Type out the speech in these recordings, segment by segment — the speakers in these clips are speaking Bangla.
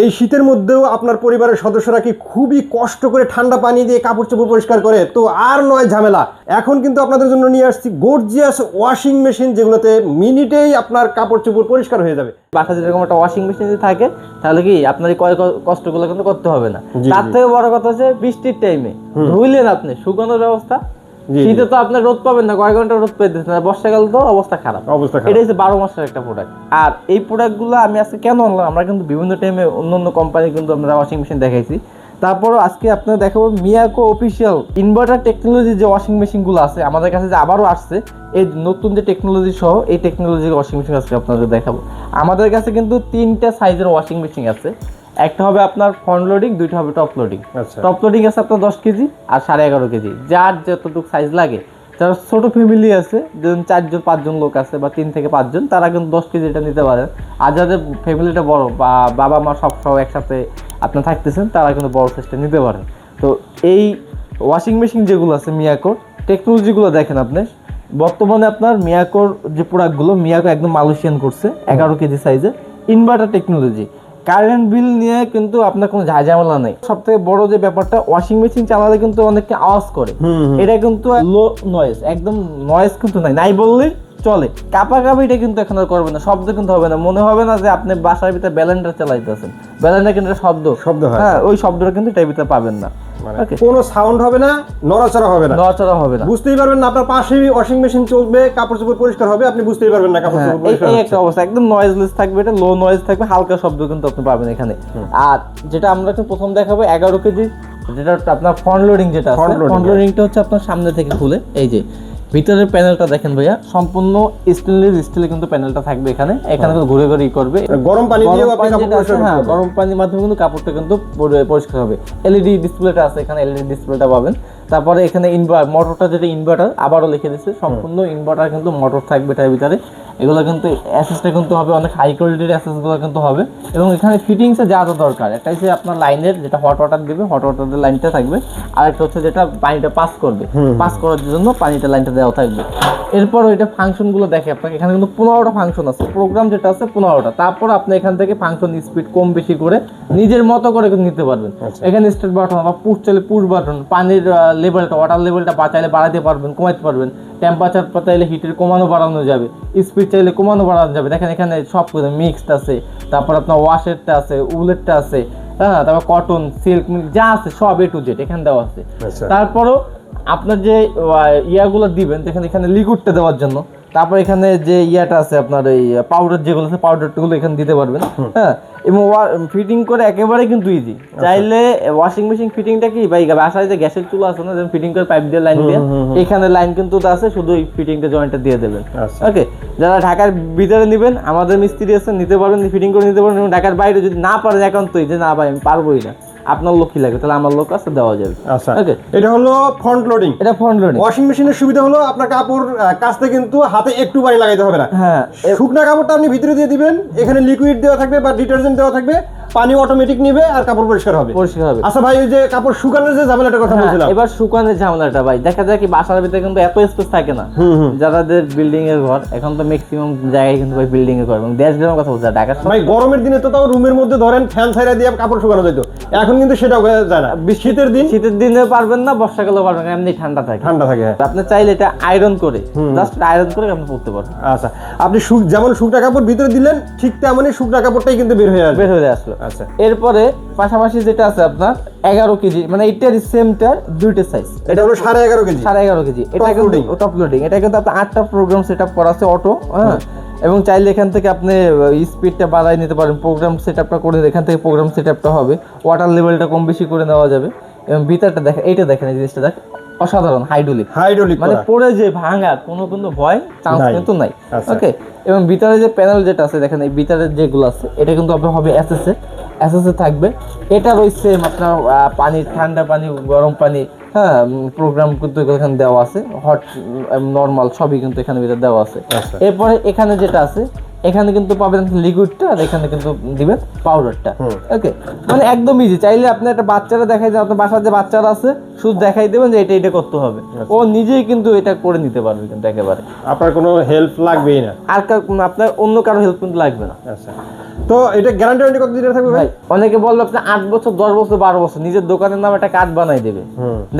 এই শীতের মধ্যেও আপনার পরিবারের সদস্যরা কি খুবই কষ্ট করে ঠান্ডা পানি দিয়ে কাপড় চোপড় পরিষ্কার করে? তো আর নয় ঝামেলা। এখন কিন্তু আপনাদের জন্য নিয়ে আসছি গর্জিয়াস ওয়াশিং মেশিন যেগুলোতে মিনিটেই আপনার কাপড় চোপড় পরিষ্কার হয়ে যাবে। বাসায় যেরকম একটা ওয়াশিং মেশিন যদি থাকে তাহলে কি আপনার এই কয় কষ্টগুলো কিন্তু করতে হবে না। তার থেকে বড় কথা হচ্ছে বৃষ্টির টাইমে ধুইলেন আপনি শুকানোর ব্যবস্থা। শীতে তো আপনার রোদ পাবেন না ঘণ্টা রোদ পেতেছেন আর বর্ষাকাল তো অবস্থা খারাপ। অবস্থা খারাপ। এটা হচ্ছে বারো মাসের একটা প্রোডাক্ট আর এই প্রোডাক্টগুলো আমি আজকে কেন আনলাম? আমরা কিন্তু বিভিন্ন টাইমে অন্য অন্য কোম্পানি কিন্তু আমরা ওয়াশিং মেশিন দেখাইছি। তারপরও আজকে আপনার দেখাবো মিয়াকো অফিসিয়াল ইনভার্টার টেকনোলজি যে ওয়াশিং মেশিনগুলো আছে আমাদের কাছে যে আবারও আসছে এই নতুন যে টেকনোলজি সহ এই টেকনোলজির ওয়াশিং মেশিন আজকে আপনাদের দেখাবো। আমাদের কাছে কিন্তু তিনটা সাইজের ওয়াশিং মেশিন আছে। একটা হবে আপনার ফ্রন্ট লোডিং দুইটা হবে টপ লোডিং টপ লোডিং আছে আপনার দশ কেজি আর সাড়ে এগারো কেজি। যার যতটুকু সাইজ লাগে। যারা ছোট ফ্যামিলি আছে যেমন চারজন পাঁচজন লোক আছে বা তিন থেকে পাঁচজন তারা কিন্তু দশ কেজিটা নিতে পারেন। আর যাদের ফ্যামিলিটা বড় বা বাবা মা সব সব একসাথে আপনি থাকতেছেন তারা কিন্তু বড় সাইজটা নিতে পারেন। তো এই ওয়াশিং মেশিন যেগুলো আছে মিয়াকোর টেকনোলজিগুলো দেখেন আপনি। বর্তমানে আপনার মিয়াকোর যে প্রোডাক্টগুলো মিয়াকো একদম মালয়েশিয়ান করছে এগারো কেজি সাইজে ইনভার্টার টেকনোলজি কারেন্ট বিল নিয়ে কিন্তু আপনার কোনো ঝামেলা নেই। সব থেকে বড় যে ব্যাপারটা ওয়াশিং মেশিন চালালে কিন্তু অনেককে আওয়াজ করে। এটা কিন্তু লো নয়েজ একদম নয়েজ কিন্তু নাই। নাই বললেই চলে। কাপা কাপিটা কিন্তু এখন আর করবে না শব্দ কিন্তু হবে না। মনে হবে না যে আপনি বাসার ভিতরে ব্যালেন্ডার চালাইতেছেন। ব্যালেন্ডার কিন্তু শব্দ। শব্দ হ্যাঁ। ওই শব্দটা কিন্তু এটার ভিতরে পাবেন না। মানে কোনো সাউন্ড হবে না নড়াচড়া হবে না। নড়াচড়া হবে না। বুঝতেই পারবেন না আপনার পাশে ওয়াশিং মেশিন চলবে কাপড় চোপড় পরিষ্কার হবে আপনি বুঝতেই পারবেন না কাপড় হ্যাঁ, চোপড় পরিষ্কার এই একটা অবস্থা একদম নয়েজলেস থাকবে এটা লো নয়েজ থাকবে হালকা শব্দ কিন্তু আপনি পাবেন এখানে। আর যেটা আমরা একটু প্রথম দেখাবো এগারো কেজি যেটা আপনার ফ্রন্ট লোডিং যেটা ফ্রন্ট লোডিংটা হচ্ছে আপনার সামনে থেকে খুলে এই যে। ভিতরের প্যানেলটা দেখেন ভাইয়া সম্পূর্ণ স্টেনলেস স্টিলে কিন্তু প্যানেলটা থাকবে এখানে। এখানে কিন্তু ঘুরে ঘুরে করবে। গরম পানি দিয়েও আপনি কাপড় পরিষ্কার হ্যাঁ গরম পানির মাধ্যমে কিন্তু কাপড়টা কিন্তু পরিষ্কার হবে। এলইডি ডিসপ্লেটা আছে এখানে এলইডি ডিসপ্লেটা পাবেন। তারপরে এখানে ইনভার্টার মোটরটা যেটা ইনভার্টার আবারও লিখে দিচ্ছে সম্পূর্ণ ইনভার্টার কিন্তু মোটর থাকবে এটার ভিতরে। এগুলো কিন্তু অ্যাসেসটা কিন্তু হবে অনেক হাই কোয়ালিটির অ্যাসেসগুলো কিন্তু হবে। এবং এখানে ফিটিংসে যা যা দরকার একটা হচ্ছে আপনার লাইনের যেটা হট ওয়াটার দেবে হট ওয়াটারের লাইনটা থাকবে। আর একটা হচ্ছে যেটা পানিটা পাস করবে পাস করার জন্য পানিটা লাইনটা দেওয়া থাকবে। এরপর ওইটা ফাংশনগুলো দেখে আপনাকে এখানে কিন্তু পনেরোটা ফাংশন আছে। প্রোগ্রাম যেটা আছে পনেরোটা। তারপর আপনি এখান থেকে ফাংশন স্পিড কম বেশি করে নিজের মতো করে নিতে পারবেন। এখানে স্টার্ট বাটন বা পুশ চাইলে পুশ বাটন পানির লেভেলটা ওয়াটার লেভেলটা বাঁচাইলে বাড়াতে পারবেন কমাতে পারবেন। টেম্পারেচার চাইলে হিটের কমানো বাড়ানো যাবে। স্পিড চাইলে কমানো বাড়ানো যাবে। দেখেন এখানে সব কিছু মিক্সড আছে। তারপর আপনার ওয়াশেরটা আছে উলেরটা আছে হ্যাঁ? তারপর কটন সিল্ক মিল্ক যা আছে সব এ টু জেড এখানে দেওয়া আছে। আচ্ছা। তারপরও আপনার যে ইয়াগুলো দিবেন দেখেন এখানে লিকুইডটা দেওয়ার জন্য। তারপর এখানে যে ইয়াটা আছে আপনার এই পাউডার যেগুলো আছে পাউডারগুলো এখানে দিতে পারবেন। হ্যাঁ এবং ফিটিং করে একেবারে কিন্তু ইজি চাইলে ওয়াশিং মেশিন ফিটিংটা কি ভাই বাসায় যে গ্যাসের চুলা আছে না যেমন ফিটিং করে পাইপ দিয়ে লাইন দিয়ে এখানে লাইন কিন্তু আছে শুধু এই ফিটিংটা জয়েন্টটা দিয়ে দেবেন। আচ্ছা। ওকে যারা ঢাকার ভিতরে নেবেন আমাদের মিস্ত্রি আছে নিতে পারবেন ফিটিং করে নিতে পারবেন এবং ঢাকার বাইরে যদি না পারেন একান্তই যে না ভাই আমি পারবোই না। আপনার লোক কি লাগবে তাহলে আমার লোক আছে দেওয়া যাবে। আচ্ছা ওকে এটা হলো ফ্রন্ট লোডিং এটা ফ্রন্ট লোডিং ওয়াশিং মেশিনের সুবিধা হলো আপনার কাপড় কাচতে কিন্তু হাতে একটু পানি লাগাইতে হবে না। হ্যাঁ শুকনা কাপড়টা আপনি ভিতরে দিয়ে দিবেন এখানে লিকুইড দেওয়া থাকবে বা ডিটারজেন্ট দেওয়া থাকবে পানি অটোমেটিক নেবে আর কাপড় পরিষ্কার হবে। পরিষ্কার হবে। আচ্ছা ভাই ওই যে কাপড় শুকানোর যে ঝামেলাটার কথা হ্যাঁ, বলছিলাম। এবার শুকানোর ঝামেলাটা ভাই। দেখা যায় কি বাসার ভিতরে কিন্তু এত স্পেস থাকে না। যাদের বিল্ডিং এর ঘর এখন তো ম্যাক্সিমাম জায়গায় কিন্তু ভাই বিল্ডিং এর ঘর। এবং দেশ গ্রামের কথা বলছে ঢাকার ভাই গরমের দিনে তো তাও রুমের মধ্যে ধরেন ফ্যান ছাইরা দিয়ে কাপড় শুকানো যেত এখন কিন্তু সেটাও হয়ে যায় না। শীতের দিন শীতের দিনে পারবেন না বর্ষাকালেও পারবেন এমনি ঠান্ডা থাকে। ঠান্ডা থাকে হ্যাঁ। আপনি চাইলে এটা আয়রন করে জাস্ট আয়রন করে আপনি পড়তে পারবেন। আচ্ছা আপনি শুক যেমন শুকনা কাপড় ভিতরে দিলেন ঠিক তেমনই শুকনা কাপড়টাই কিন্তু বের হয়ে আসবে। বের হয়ে আসলো। আচ্ছা এরপরে পাশাপাশি যেটা আছে আপনার এগারো কেজি মানে এইটার সেমটার দুইটা সাইজ এটা হলো সাড়ে এগারো কেজি। সাড়ে এগারো কেজি। এটা কিন্তু টপ লোডিং এটা কিন্তু আপনার আটটা প্রোগ্রাম সেট আপ করা আছে অটো হ্যাঁ? এবং চাইলে এখান থেকে আপনি স্পিডটা বাড়াই নিতে পারেন। প্রোগ্রাম সেট আপটা করে এখান থেকে প্রোগ্রাম সেট আপটা হবে। ওয়াটার লেভেলটা কম বেশি করে নেওয়া যাবে। এবং ভিতরটা দেখেন এইটা দেখেন এই জিনিসটা দেখ। অসাধারণ হাইড্রোলিক হাইড্রোলিক মানে পড়ে যে ভাঙা কোনো কোনো ভয় চান্স কিন্তু নাই। আচ্ছা। ওকে এবং ভিতরে যে প্যানেল যেটা আছে দেখেন এই ভিতরে যেগুলো আছে এটা কিন্তু আপনার হবে এসএসএ এসএসএ থাকবে। ওই সেম আপনার পানি ঠান্ডা পানি গরম পানি হ্যাঁ প্রোগ্রাম কিন্তু এখানে দেওয়া আছে। হট নর্মাল সবই কিন্তু এখানে ভিতরে দেওয়া আছে। আচ্ছা। এরপরে এখানে যেটা আছে এখানে কিন্তু পাবেন লিকুইডটা আর এখানে কিন্তু দিবেন পাউডারটা। ওকে মানে একদম ইজি চাইলে আপনি একটা বাচ্চারা দেখাই দেন আপনার বাসার যে বাচ্চারা আছে শুধু দেখাই দেবেন যে এটা এটা করতে হবে। ও নিজেই কিন্তু এটা করে নিতে পারবে কিন্তু একেবারে। আপনার কোনো হেল্প লাগবেই না। আর আপনার অন্য কারও হেল্প কিন্তু লাগবে না। আচ্ছা। তো এটা গ্যারান্টি ওয়ারেন্টি কত দিনের থাকবে ভাই? অনেকে বলবে আপনি আট বছর দশ বছর বারো বছর নিজের দোকানের নাম একটা কার্ড বানাই দেবে।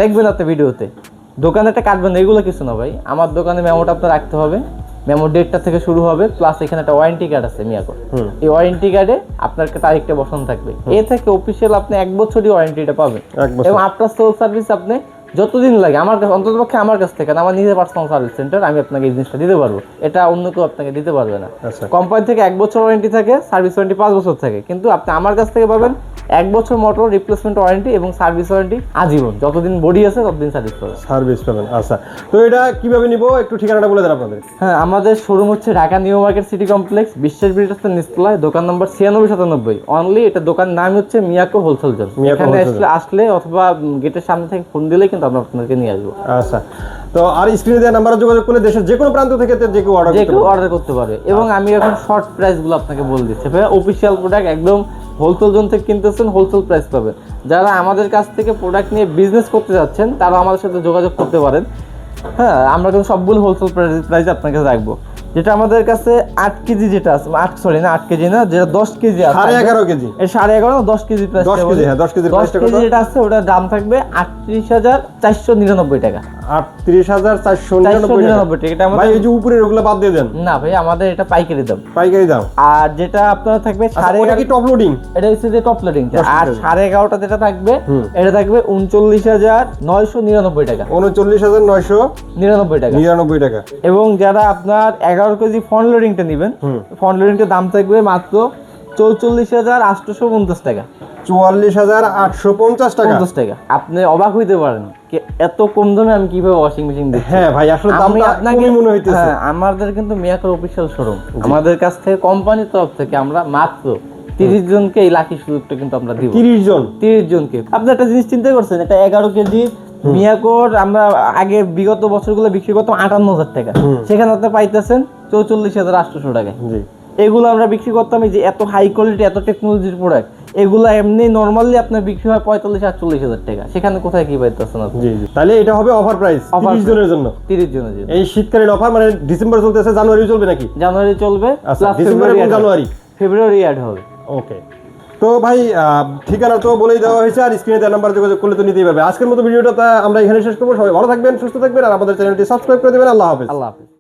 দেখবেন আপনি ভিডিওতে দোকানে একটা কার্ড বানাই এগুলো কিছু না ভাই। আমার দোকানে মেমোটা আপনার রাখতে হবে। মেমোর ডেটটা থেকে শুরু হবে প্লাস এখানে একটা ওয়ারেন্টি কার্ড আছে মিয়াকোর। এই ওয়ারেন্টি কার্ডে আপনার তারিখটা বসানো থাকবে। এ থেকে অফিসিয়াল আপনি এক বছরই ওয়ারেন্টিটা পাবেন। এক বছর। এবং আপনার সোল সার্ভিস আপনি যতদিন লাগে আমার কাছে অন্তত পক্ষে আমার কাছ থেকে আমার নিজের পার্সোনাল সার্ভিস সেন্টার আমি আপনাকে এই জিনিসটা দিতে পারব। এটা অন্য কেউ আপনাকে দিতে পারবে না। আচ্ছা। কোম্পানি থেকে এক বছর ওয়ারেন্টি থাকে সার্ভিস ওয়ারেন্টি পাঁচ বছর থাকে। কিন্তু আপনি আমার কাছ থেকে পাবেন এক বছর মোটর রিপ্লেসমেন্ট ওয়ারেন্টি এবং সার্ভিস ওয়ারেন্টি আজীবন। যতদিন বডি আছে ততদিন সার্ভিস পাবেন। সার্ভিস পাবেন আচ্ছা। তো এটা কীভাবে নিব? একটু ঠিকানাটা বলে দেন আপনাদের। হ্যাঁ আমাদের শোরুম হচ্ছে Dhaka new market city complex বিশ্বের ব্রিটাসের নিচতলায় দোকান নম্বর ছিয়ানব্বই সাতানব্বই অনলি এটা দোকান নাম হচ্ছে মিয়াকো হোলসেল জোন। এখানে আসলে আসলে অথবা গেটের সামনে থেকে ফোন দিলে কিন্তু আমরা আপনাকে নিয়ে আসব। আচ্ছা। তো আর স্ক্রিনে দেওয়া নাম্বারে যোগাযোগ করলে দেশের যে কোনো প্রান্ত থেকে যে কেউ অর্ডার যে করতে কেউ পারবে। অর্ডার করতে পারবে এবং আমি এখন শর্ট প্রাইসগুলো আপনাকে বলে দিচ্ছি। অফিসিয়াল প্রোডাক্ট একদম হোলসেল জোন থেকে কিনতেছেন হোলসেল প্রাইস পাবেন। যারা আমাদের কাছ থেকে প্রোডাক্ট নিয়ে বিজনেস করতে যাচ্ছেন তারা আমাদের সাথে যোগাযোগ করতে পারেন। হ্যাঁ আমরা কিন্তু সবগুলো হোলসেল প্রাইস আপনাকে রাখব। যেটা আমাদের কাছে আট কেজি যেটা আছে আট সরি না আট কেজি না যেটা দশ কেজি আছে। সাড়ে এগারো কেজি। এই সাড়ে এগারো দশ কেজি প্রাইস 10 কেজি, হ্যাঁ, দশ কেজি যেটা আছে ওটার দাম থাকবে আটত্রিশ হাজার চারশো নিরানব্বই টাকা। আটত্রিশ হাজার চারশো চারশো নিরানব্বই টাকা। এটা আমাদের এই যে উপরের ওগুলো বাদ দিয়ে দেন। না ভাই আমাদের এটা পাইকারি দাম। পাইকারি দাম। আর যেটা আপনার থাকবে আচ্ছা সাড়ে ওটা এগারো কি টপ লোডিং এটা হচ্ছে যে টপ লোডিং দশ আর সাড়ে এগারোটা যেটা থাকবে এটা থাকবে উনচল্লিশ হাজার নয়শো নিরানব্বই টাকা। উনচল্লিশ হাজার নয়শো নিরানব্বই টাকা। নিরানব্বই টাকা এবং যারা আপনার এগারো কেজি ফ্রন্ট লোডিংটা নেবেন হুম। ফ্রন্ট লোডিংটার দাম থাকবে মাত্র চৌচল্লিশ হাজার আটশোশো পঞ্চাশ টাকা। চুয়াল্লিশ হাজার আটশো পঞ্চাশ টাকা। পঞ্চাশ টাকা। আপনি অবাক হইতে পারেন এত কম দামে আমি কীভাবে ওয়াশিং মেশিন দিচ্ছি হ্যাঁ ভাই আসলে দামটা আপনাকে মনে হইতেছে। হ্যাঁ, আমাদের কিন্তু মিয়াকর অফিসিয়াল শোরুম আমাদের কাছ থেকে কোম্পানির তরফ থেকে আমরা মাত্র তিরিশ জনকে এই লাকি সুযোগটা কিন্তু আমরা দিব। তিরিশ জন? তিরিশ জনকে। আপনি একটা জিনিস চিন্তা করছেন এটা এগারো কেজি মিয়াকোর আমরা আগে বিগত বছরগুলো বিক্রি করতাম আটান্ন হাজার টাকা। সেখানে আপনি পাইতেছেন চৌচল্লিশ হাজার আটশোশো টাকা এগুলো আমরা বিক্রি করতাম এই যে এত হাই কোয়ালিটি এত টেকনোলজির প্রোডাক্ট এগুলো এমনি নর্মালি আপনার বিক্রি হয় পঁয়তাল্লিশ আটচল্লিশ হাজার টাকা। সেখানে কোথায় কি পাইতেছেন জি জি। তাহলে এটা হবে অফার প্রাইস তিরিশ জনের জন্য। তিরিশ জনের জন্য। এই শীতকালীন অফার মানে ডিসেম্বর চলতেছে জানুয়ারি চলবে নাকি? জানুয়ারি চলবে আচ্ছা ডিসেম্বর এবং জানুয়ারি। ফেব্রুয়ারি অ্যাড হবে। ওকে তো ভাই ঠিকানা তো বলেই দেওয়া হয়েছে আর স্ক্রিনে দেওয়া নাম্বার যোগাযোগ করলে তো নিতেই পারবে। আজকের মতো ভিডিওটা আমরা এখানে শেষ করব। সবাই ভালো থাকবেন সুস্থ থাকবেন আর আমাদের চ্যানেলটি সাবস্ক্রাইব করে দেবেন। আল্লাহ হাফেজ। আল্লাহ হাফিজ।